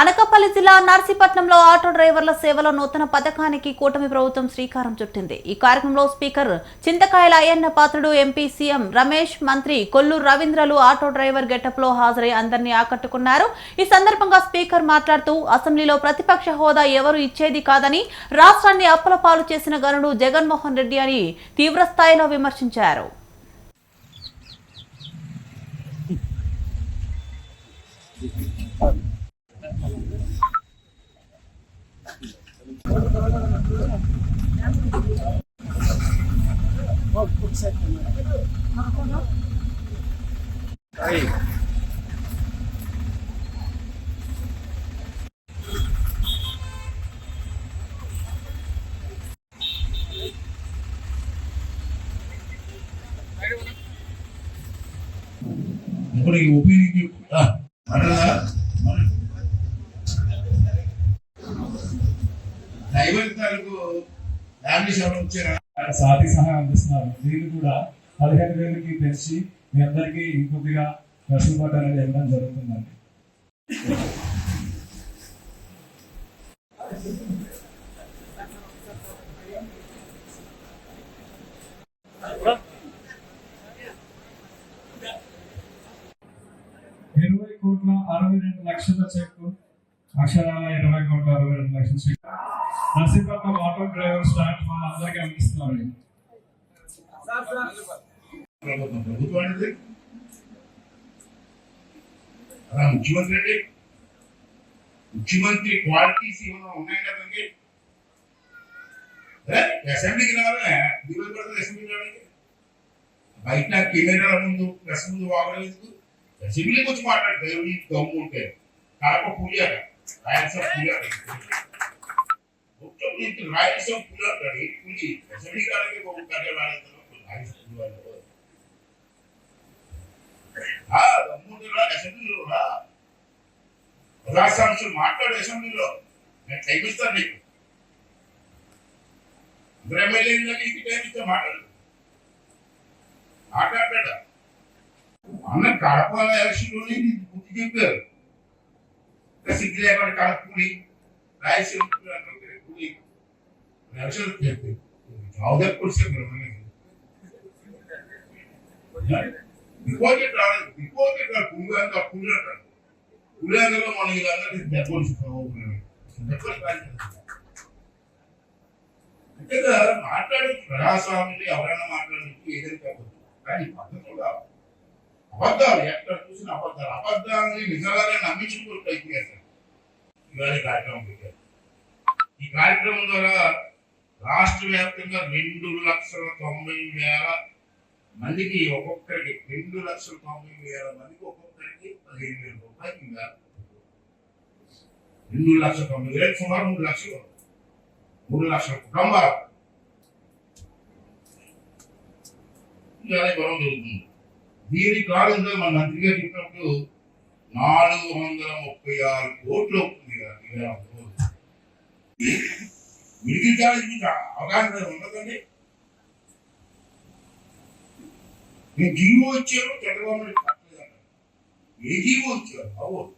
అనకాపల్లి జిల్లా నర్సీపట్నంలో ఆటో డ్రైవర్ల సేవల నూతన పథకానికి కూటమి ప్రభుత్వం శ్రీకారం చుట్టింది. ఈ కార్యక్రమంలో speaker Chintakayala Ayyanna Patrudu MP CM Ramesh మంత్రి కొల్లూరు రవీంద్రలు ఆటో డ్రైవర్ గెటప్లో హాజరై అందరినీ ఆకట్టుకున్నారు. ఈ సందర్భంగా స్పీకర్ మాట్లాడుతూ అసెంబ్లీలో ప్రతిపక్ష హోదా ఎవరు ఇచ్చేది కాదని రాష్ట్రాన్ని అప్పలపాలు చేసిన గనుడు జగన్మోహన్ రెడ్డి అని తీవ్రస్థాయిలో విమర్శించారు. Aí. 이번에 500일, 아, డ్రైవర్ తాలూకు ఫ్యామిలీస్ ఎవరు వచ్చారా సాటి సహాయం అందిస్తున్నారు. దీన్ని కూడా పదిహేను వేలకి పెంచి మీ అందరికీ ఇంకొద్దిగా వెసులుబాటు అనేది ఇవ్వడం జరుగుతుందండి. ఇరవై కోట్ల అరవై రెండు లక్షల చెక్కు అక్షరాల ఇరవై కోట్ల అరవై రెండు లక్షల చెక్కు. నర్సీపట్నం ఆటో డ్రైవర్ స్టార్ట్ మన అందరికీ అందిస్తున్నారు ప్రభుత్వం ప్రభుత్వం అనేది అలా ముఖ్యమంత్రి అండి ముఖ్యమంత్రి క్వాలిటీస్ ఏమైనా ఉన్నాయి కదండి ఏ? అసెంబ్లీకి రావాలా దిగులు పడుతుంది అసెంబ్లీకి రావడానికి బయట కెమెరాల ముందు ప్రెస్ ముందు వాగలేదు అసెంబ్లీకి వచ్చి మాట్లాడతారు నీ దమ్ము ఉంటే కడప పులియాక రాయలసీమ పులియాక మొత్తం నీకు రాయలసీమ పులియాక పులి అసెంబ్లీ కాడికి ఒక గంట రాయలసీమ రాయలసీమ పులియాక ఆ దమ్ముంటున్నా అసెంబ్లీలో రా. ప్రజాసంస్థలు మాట్లాడు అసెంబ్లీలో. నేను టైం ఇస్తాను నీకు. ఇద్దరు ఎమ్మెల్యేలకి ఇంటి టైం ఇస్తే మాట్లాడు. మాట్లాడట అన్న కడప ఎలక్షన్లోనే నీకు బుద్ధి చెప్పారు. ఇంకా సిగ్గు లేకుండా కడపకుడి రాయలసీమ పులి అంటారు పులి ఎలక్షన్ చెప్పి చౌదరి కుడిసే డిపాజిట్ రాలేదు డిపాజిట్ రాదు పులిగా పులి అంటారు పులిలో మనం ఇదంతా దెబ్బలు అంటే మాట్లాడు ప్రజాస్వామ్యంలో ఎవరైనా మాట్లాడడానికి ఏదైనా చెప్పదు కానీ పద్ధతులు అబద్ధాలు ఎక్కడ చూసిన అబద్ధాలు అబద్ధాలని నిజంగానే నమ్మించుకుంటూ అయిపోయారు ఇవాళ ఈ కార్యక్రమం పెట్టారు ఈ కార్యక్రమం ద్వారా రాష్ట్ర వ్యాప్తంగా రెండు లక్షల తొంభై వేల మందికి ఒక్కొక్కరికి రెండు లక్షల తొంభై వేల మందికి ఒక్కొక్కరికి పదిహేను వేల రూపాయలు ఇవ్వాలి రెండు లక్షల తొంభై వేలు సుమారు మూడు లక్షలు. మూడు లక్షల కుటుంబాలు. ఇవాళ ఇవ్వడం జరుగుతుంది. దీని కారణంగా మన మంత్రి గారు చెప్పినప్పుడు నాలుగు వందల ముప్పై ఆరు కోట్లు అవుతుంది కదా ఇవాళ మీకు అవగాహన ఉండదండి నేను జీవో ఇచ్చారు చంద్రబాబు నాయుడు ఏ జీవో ఇచ్చారు అవ్వదు